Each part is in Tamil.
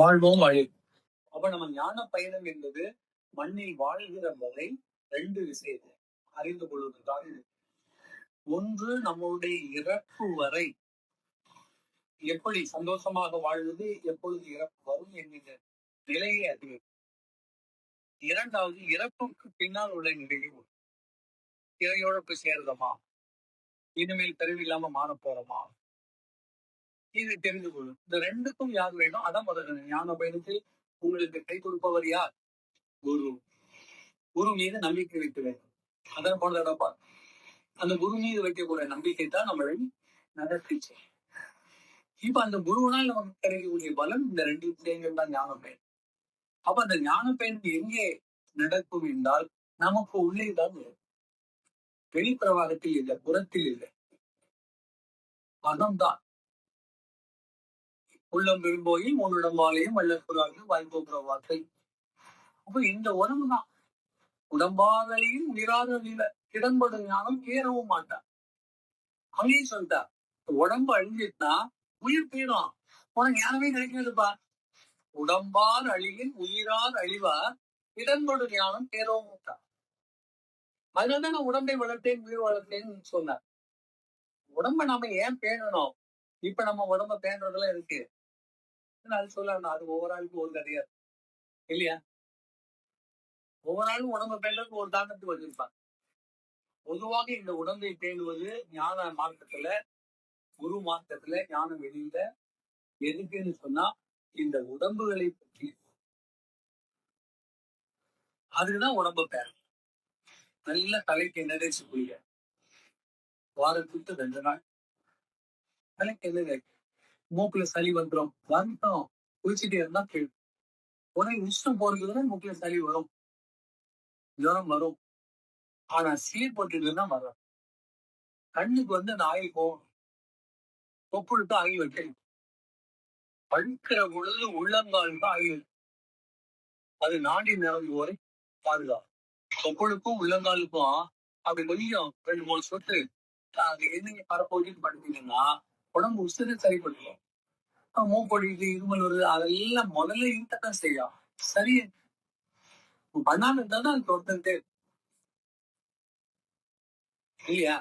வாழ்வோம் வழி. அப்ப நம்ம ஞான பயணம் என்பது மண்ணில் வாழ்கிற வரை ரெண்டு விஷயத்தை அறிந்து கொள்வதற்காக ஒன்று நம்மளுடைய இறப்பு வரை. எப்படி சந்தோஷமாக வாழ்வது எப்பொழுது இறப்பு வரும் என்கிற நிலையை அறிவு இரண்டாவது இறப்புக்கு பின்னால் உள்ள நிகழ்வு இறையோட போய் சேருதமா இனிமேல் பிறவி இல்லாம மாற போறோமா? இது தெரிந்து கொள்ளும் இந்த ரெண்டுக்கும் யார் வேணும்? அதான் முதல்ல ஞான பயணத்தில் உங்களுக்கு கை கொடுப்பவர் யார்? குரு. குரு மீது நம்பிக்கை வைக்க வேண்டும். அதான் போன தடப்பா அந்த குரு மீது வைக்கக்கூடிய நம்பிக்கை தான் நம்மளை நடத்திச்சு இப்ப அந்த குருவனால் நமக்கு கிடைக்கக்கூடிய பலம் இந்த ரெண்டு விஷயங்கள் தான் ஞான பயணம். அப்ப அந்த ஞான பயணம் எங்கே நடக்கும் என்றால் நமக்கு உள்ளே தான் இருக்கும். வெளிப்பிரவாகத்தில் இல்லை புறத்தில் இல்லை. அகம்தான் உள்ளம் விரும்போய் உன்னிடம்பாலையும் வல்லக்குறாங்க வாய்ப்புற வார்த்தை அப்ப இந்த உறவு தான் உடம்பாதலையும் உயிராத நில இடம்படும் ஞானம் ஏறவும் மாட்டான் அங்கேயும் சொல்லிட்டார் உடம்பு அழிஞ்சிட்டா உயிர் போயிடும். உனக்கு ஞானமே கிடைக்கிறதுப்பா உடம்பார் அழியின் உயிரார் அழிவார் இடன்படு ஞானம் ஏறவும் மாட்டான் அதனால நான் உடம்பை வளர்த்தேன் உயிர் வளர்த்தேன்னு சொன்னார். உடம்ப நாம ஏன் பேணணும்? இப்ப நம்ம உடம்ப பேணுறதுல இருக்கு. அது சொல்லணும் அது ஒவ்வொரு ஒரு கதையா இல்லையா? ஒவ்வொரு ஆளும் உடம்பு பேணுறதுக்கு ஒரு தாக்கத்துக்கு வச்சிருப்பாங்க. பொதுவாக இந்த உடம்பை பேணுவது ஞான மார்க்கத்துல குரு மார்க்கத்துல ஞானம் வெளியில எதுக்குன்னு சொன்னா இந்த உடம்புகளை பற்றி. அதுக்குதான் உடம்பு பேர் நல்ல தலைக்கு நிறைச்சு புரிய வாரத்துக்கு ரெண்டு நாள். தலைக்கு என்ன மூக்குல சளி வந்துடும் வந்துட்டோம் குளிச்சுட்டே இருந்தா கேள்வி. ஒரே விஷயம் போறதுக்கு மூக்குல சளி வரும். ஜுரம் வரும். ஆனா சீர் போட்டுட்டுன்னா வரும் கண்ணுக்கு வந்து அந்த ஆயில் போகும் தொப்புளுக்கு ஆயில் வைக்கணும் படுக்கிற பொழுது உள்ளங்காலுக்கு ஆயில். அது நாடி நிறந்து வரை பாதுகாப்பு தொப்புளுக்கும் உள்ளங்காலுக்கும் அப்படி கொஞ்சம் ரெண்டு மூணு சொட்டு அது எதுங்க பரப்போகுதுன்னு படுத்தீங்கன்னா உடம்பு உசுறு சரிப்படுத்தும் மூப்பொழிது இருமல் வருது அதெல்லாம் முதல்ல இருக்கத்தான் செய்யும் சரி. பண்ணாம இருந்தா தான் தொடர்ந்துட்டே இல்லையா?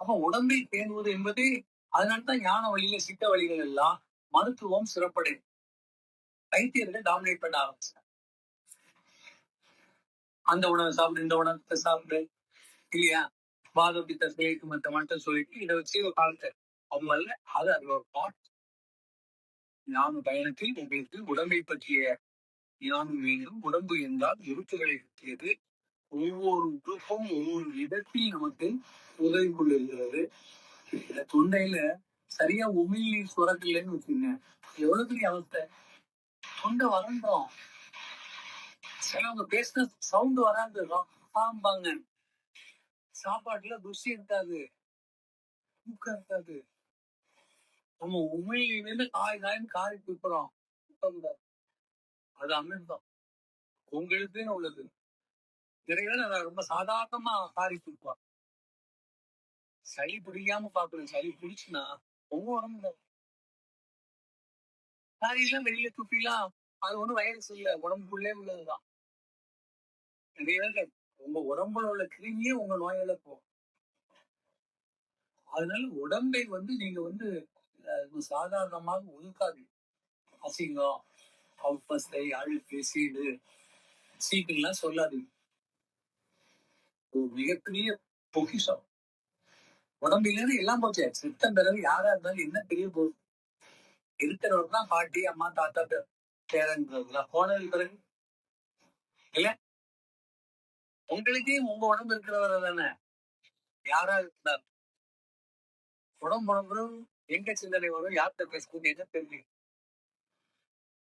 அப்ப உடம்பை பேணுவது என்பது அதனால்தான் ஞான வழியில சித்த வழிகள் எல்லாம் மருத்துவம் சிறப்படை. வைத்தியர்கள் டாமினேட் பண்ண ஆரம்பிச்சார் அந்த உணவை சாப்பிடு இந்த உணவத்தை சாப்பிடு. இல்லையா? வாத பித்த சொல்லிட்டு மற்ற மட்டும் சொல்லிட்டு இதை வச்சு ஒரு காலத்தை. அவங்க அது அது ஒரு பாட் ஞான பயணத்தில் உங்களுக்கு உடம்பை பற்றிய ஞானம் வேண்டும். உடம்பு என்றால் எழுத்துக்களை பற்றியது. ஒவ்வொரு உறுப்பும் ஒவ்வொரு இடத்தில் நமக்கு உதவி கொள்ளுகிறது இந்த தொண்டையில சரியா உமிழ்நீர் சுரக்கலன்னு வச்சுங்க எவ்வளவு பெரிய அவஸ்தை? தொண்டை வறண்டோம். சிலவங்க பேசின சவுண்ட் வராது. பாம்பாங்க. சாப்பாட்டுல ருசி இருக்காது. தூக்கம் இருக்காது. நம்ம உண்மையிலிருந்து காய் காய்னு காரி குடுக்குறோம். அது அமிர்தம். உங்களுக்குன்னு உள்ளது. நிறைய அதை ரொம்ப சாதாரணமா காரி குடுப்பாங்க. சளி பிடிக்காம பாக்குறேன் சளி பிடிச்சுன்னா உங்க உடம்புல. காரியெல்லாம் வெளியில துப்பிலாம் அது ஒண்ணும் வைரஸ் இல்ல. உடம்புக்குள்ளே உள்ளதுதான். நிறைய உங்க உடம்புல உள்ள கிருமியே உங்க நோயால போகும். அதனால உடம்பை வந்து நீங்க வந்து அஹ், சாதாரணமாக ஒதுக்காது அசிங்கம் அவப்பஸ்தை அழுக்கு சீடு சீட்டுலாம் சொல்லாது ஒரு மிகப்பெரிய பொக்கிஷம். உடம்பிலிருந்து எல்லாம் போச்சு. சித்தம் பிறகு யாரா இருந்தாலும் என்ன பெரிய போகுது? இருக்கிறவர் தான் பாட்டி அம்மா தாத்தா பேரங்கிறதுல போனது பிறகு. இல்ல? உங்களுக்கே உங்க உடம்பு இருக்கிறவர் தானே யாரா இருந்தார் உடம்பு உடம்பு எங்க சிந்தனை வரும்? யார்கிட்ட பேசுறது என்ன தெரியும்?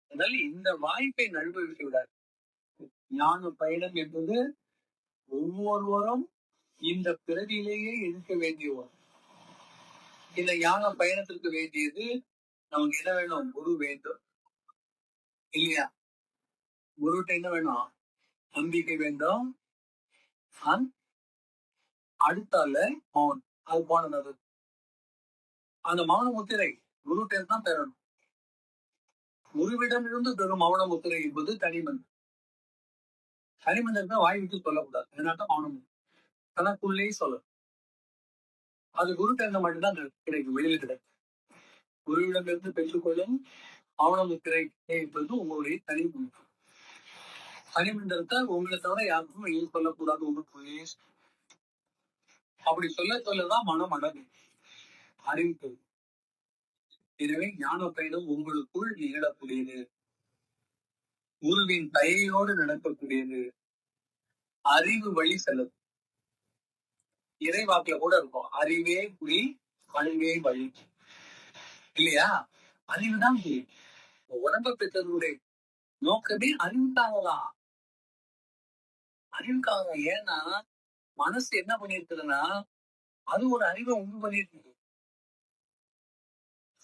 அதனால இந்த வாய்ப்பை நழுவவிட்டு விடாது. ஞான பயணம் என்பது ஒவ்வொருவரும் இந்த பிறவியிலேயே எடுக்க வேண்டிய ஒரு இந்த ஞான பயணத்திற்கு வேண்டியது நமக்கு என்ன வேணும்? குரு வேண்டும். இல்லையா? குருட்ட என்ன வேணும்? நம்பிக்கை வேண்டும். அடுத்தால மௌன் அது போனது அந்த மௌன முத்திரை குருட்ட தான் பெறணும். குருவிடமிருந்து பெறும் மௌன முத்திரை என்பது தனிமன் தனிமனிதன் வாய் விட்டு சொல்லக்கூடாது. அதனால மௌனம் தனக்குள்ளே சொல்ல அது குரு தந்த மட்டும்தான் கிடைக்கும் வெளியில் கிடைக்கும் குருவிடமிருந்து பெற்றுக்கொள்ளும் மௌன முத்திரை என்பது உங்களுடைய தனிமன் தனிமந்திரத்தை உங்களை தவிர யாருக்கும் வெளியில் சொல்லக்கூடாது உங்களுக்கு அப்படி சொல்ல சொல்லதான் மனம் அடங்கும். அறிவிப்பு எனவே ஞான பயணம் உங்களுக்குள் நிகழக்கூடியது. குருவின் தயையோடு நடக்கக்கூடியது. அறிவு வழி செல்லும். இறைவாக்குல கூட இருக்கும். அறிவே குறி கல்வே வழி. இல்லையா? அறிவுதான் குறி. உடம்ப பெற்றதுடைய நோக்கமே அறிவுக்காகதான் அறிவுக்காக. ஏன்னா மனசு என்ன பண்ணிருக்குதுன்னா அது ஒரு அறிவை உண்டு பண்ணிருக்கு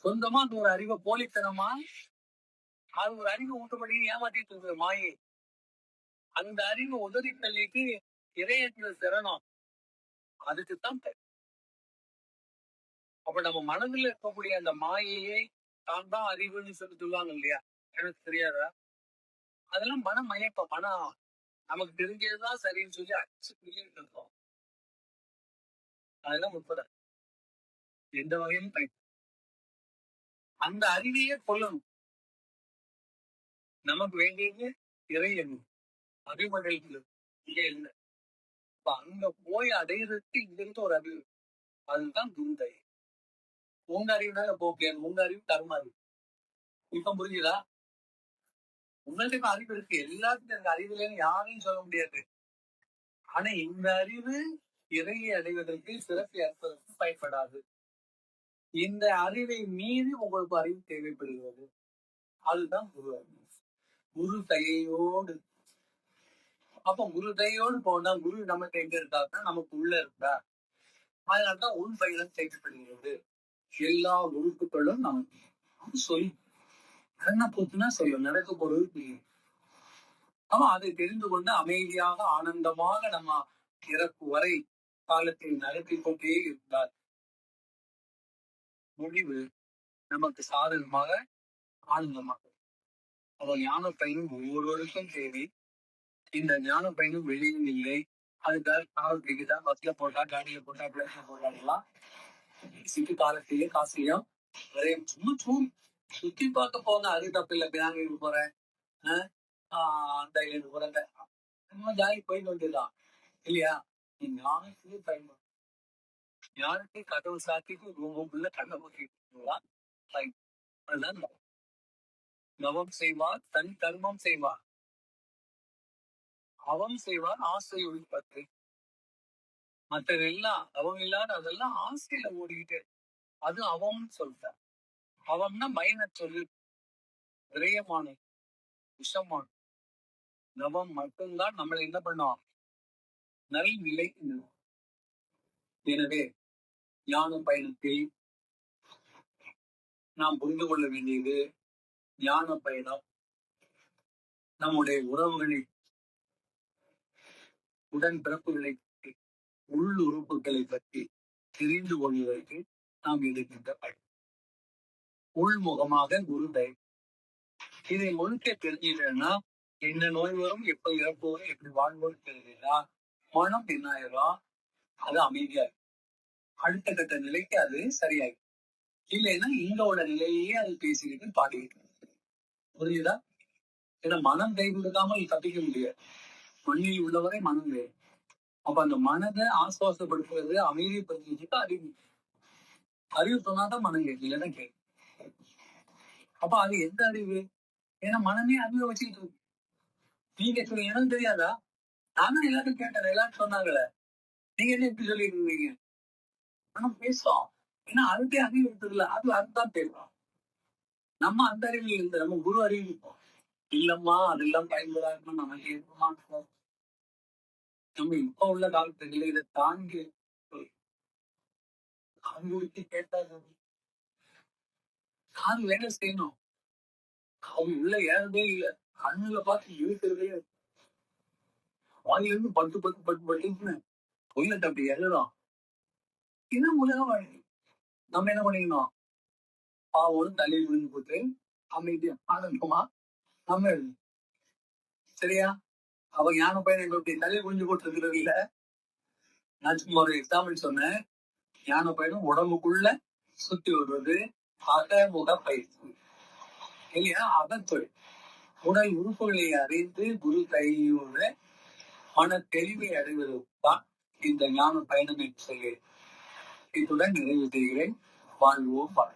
சொந்தமா அந்த ஒரு அறிவை போலித்தனமா? அது ஒரு அறிவை ஊட்டப்படி ஏமாத்திட்டு இருக்குது மாயை. அந்த அறிவை உதவி தள்ளிட்டு இறையத்துல சிறணும் அதுக்குத்தான் பெ- அப்ப நம்ம மனதில் இருக்கக்கூடிய அந்த மாயையை தான் தான் அறிவுன்னு சொல்லி சொல்லுவாங்க இல்லையா? எனக்கு தெரியாதா? அதெல்லாம் மன மயப்ப மனம் நமக்கு தெரிஞ்சதுதான் சரின்னு சொல்லி அடிச்சு இருக்கோம். அதெல்லாம் முற்பட எந்த வகையிலும் பயன் அந்த அறிவையே கொல்லணும் நமக்கு வேண்டியது இறை எண்ணம் அறிவடைகள் இங்கே இல்லை. இப்ப அங்க போய் அடையிறதுக்கு இங்க ஒரு அறிவு அதுதான் துந்தை உங்க அறிவுனால போக்கேன் உங்க அறிவு கர்ம அறிவு. இப்ப புரிஞ்சுதா? உங்கள்ட்ட இப்ப அறிவு இருக்கு. எல்லாத்துக்கும் இந்த அறிவு இல்லைன்னு யாரையும் சொல்ல முடியாது. ஆனா இந்த அறிவு இறையை அடைவதற்கு சிறப்பை அற்பதற்கு பயன்படாது. இந்த அறிவை மீறி உங்களுக்கு அறிவு தேவைப்படுகிறது. அதுதான் குரு அறிவு குரு தயையோடு. அப்ப குரு தயையோடு போனா குரு நம்ம எங்க இருக்காருன்னா நமக்கு உள்ள இருந்தா. அதனாலதான் உன் பயணம் தேவைப்படுகிறது. எல்லா உறுப்புகளும் நமக்கு. அது சொல்லி. கண்ணை போத்துனா சொல்லும் நடக்க போறது தெரியும் ஆமா அதை தெரிந்து கொண்டு அமைதியாக ஆனந்தமாக நம்ம இறப்பு வரை காலத்தை நடத்தி கொண்டே இருந்தார் முடிவு நமக்கு சாதகமாக ஆனந்தமாக அவர் ஞான பயணம் ஒவ்வொருவருக்கும் தேவை. இந்த ஞான பயணம் வெளியில் இல்லை. அதுக்காக காவல் கேக்குதா? பஸ்ல போட்டா காடியில போட்டா பிளேஸ்ல போட்டாங்கலாம் சிட்டு காலத்திலேயே காசுலயும் ஒரே சும்மா சும் சுத்தி பார்க்க போங்க அது தப்பு இல்லை. பினாங்க போறேன். ஆஹ் ஆஹ் அந்த போறேன். ஜாலி போயிட்டு வந்துடலாம். இல்லையா? நீ ஞானத்துக்கு பயன்படும் யாருக்கு கதவு சாத்திட்டு ரூமுக்குள்ள கண்ணை போட்டிங்களா அதுதான் நவம். செய்வார் தன் தர்மம் செய்வார் அவம் செய்வார் ஆசை ஒழிப்பத்து மற்றதெல்லாம் அவம் இல்லாத அதெல்லாம் ஆசையில ஓடிக்கிட்டு அது அவம் சொல்ற அவம்னா மைன சொல்லு விரயமான விஷமான. நவம் மட்டும்தான் நம்மளை என்ன பண்ணும்? நல் நிலை எனவே ஞான பயணத்தில் நாம் புரிந்து கொள்ள வேண்டியது ஞான பயணம். நம்முடைய உறவுகளை உடன் பிறப்புகளை பற்றி உள் உறுப்புகளை பற்றி தெரிந்து கொள்வதற்கு நாம் எடுக்கின்ற பயணம் உள்முகமாக குரு தயவு. இதை முழுக்க தெரிஞ்சுட்டேன்னா என்ன நோய் வரும் எப்ப இறப்பு வரும் எப்படி வாழ்வோம் தெரியுதுன்னா மனம் என்ன ஆயிரும்? அது அமைதியா இருக்கும். அடுத்த கட்ட நிலைக்கு அது சரியாகும் இல்லைன்னா இங்கோட நிலையே அது பேசிக்கிட்டு பாடிக்கிட்டு புரியுதா? ஏன்னா மனம் கை கொடுக்காமல் தப்பிக்க முடியாது. மண்ணில் உள்ளவரை மனம் வேறு. அப்ப அந்த மனதை ஆசுவாசப்படுத்துறது அமைதிப்படுத்திட்டு அறிவு அறிவு சொன்னாதான் மனம் கேட்கு இல்லைன்னா கேட்கு அப்ப அது எந்த அறிவு? ஏன்னா மனமே அறிவை வச்சுக்கிட்டு இருக்கு. நீங்க சொல்லி எனக்கு தெரியாதா? நானும் எல்லாத்தையும் கேட்டேன் எல்லாரும் சொன்னாங்களே. நீங்க என்ன இப்படி சொல்லிட்டு இருந்தீங்க? ஆனா பேசுவோம் ஏன்னா அதுக்கே அறிவு இருக்குதுல்ல. அது அதுதான் தெரியும் நம்ம அந்த அறிவில் இருந்து நம்ம குரு அறிவு இருக்கோம். இல்லம்மா அதெல்லாம் பயன்படாம நமக்கு இருக்க மாட்டோம் நம்ம இப்ப உள்ள காலத்துல இதை தாண்டி காது விட்டு கேட்டாது காது வேலை செய்யணும். அவங்க உள்ள ஏறதே இல்ல. கண்ணுல பார்த்து இழுக்கிறதே வாயிலிருந்து பட்டு பட்டு பட்டு பட்டுன்னு. தொழிலத்தை அப்படி எழுதுறோம் இது உலக வாழ்க்கை நம்ம என்ன பண்ணிக்கணும்? பாவோடு தலையில் விழுந்து போட்டு அமைதியா ஆனந்தமா நம்ம சரியா? அவ ஞான பயணம் எங்களுடைய தலை விழுந்து போட்டு இருக்கிறது இல்ல நான் சும்மா ஒரு எக்ஸாம்பிள் சொன்னேன். ஞான பயணம் உடம்புக்குள்ள சுத்தி வருவது அகமுக பயிற்சி. இல்லையா? அகத்தொழில் உடல் உறுப்புகளை அறிந்து குரு கையோட மன தெளிவை அடைவதுதான் இந்த ஞான பயணம் என்று சொல்லி இத்துடன் நிறைவு செய்கிறேன் வாழ்வோம் வாழ்